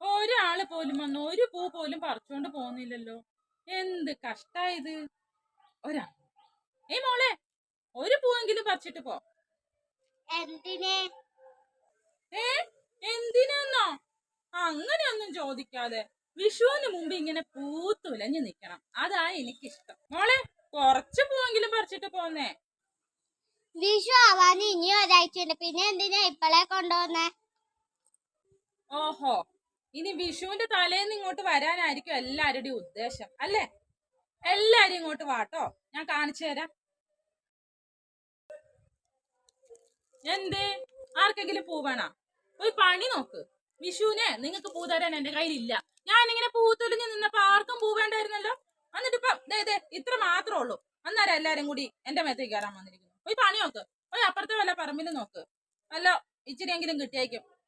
ഒരാൾ പോലും വന്ന് ഒരു പൂ പോലും പറിച്ചോണ്ട് പോകുന്നില്ലല്ലോ. എന്ത് കഷ്ടായത് ഒരാ ഏ മോളെ ഒരു പൂവെങ്കിലും പറിച്ചിട്ട് പോ. ഏ എന്തിനാന്നോ? അങ്ങനെയൊന്നും ചോദിക്കാതെ വിഷുവിന് മുമ്പ് ഇങ്ങനെ പൂത്തുലഞ്ഞു നിക്കണം. അതാ എനിക്കിഷ്ടം. മോളെ കുറച്ച് പൂവെങ്കിലും പറിച്ചിട്ട് പോന്നേ. വിഷു ആവാൻ ഇനി ഒരാഴ്ച പിന്നെ എന്തിനാ ഇപ്പളെ കൊണ്ടുവന്നേ? ഓഹോ. ഇനി വിഷുവിന്റെ തലേന്ന് ഇങ്ങോട്ട് വരാനായിരിക്കും എല്ലാവരുടെയും ഉദ്ദേശം അല്ലേ? എല്ലാരും ഇങ്ങോട്ട് വാട്ടോ ഞാൻ കാണിച്ചു തരാം. എന്ത്? ആർക്കെങ്കിലും പൂ വേണോ? ഒരു പണി നോക്ക്. വിഷുവിനെ നിങ്ങൾക്ക് പൂ തരാൻ എന്റെ കയ്യിലില്ല. പൂ പൂത്തൊലിഞ്ഞ് നിന്നപ്പോ ആർക്കും പൂ വേണ്ടായിരുന്നല്ലോ? എന്നിട്ട് ഇപ്പൊ ദേ ഇത്ര മാത്രമേ ഉള്ളൂ. അന്നേരം എല്ലാരും കൂടി എന്റെ മേത്തേക്ക് കയറാൻ വന്നിരിക്കുന്നു. ഒരു പണി നോക്ക്. ഒരു അപ്പുറത്തെ വല്ല പറമ്പിൽ നോക്ക്. അല്ലോ ഇച്ചിരി എങ്കിലും കിട്ടിയേക്കും.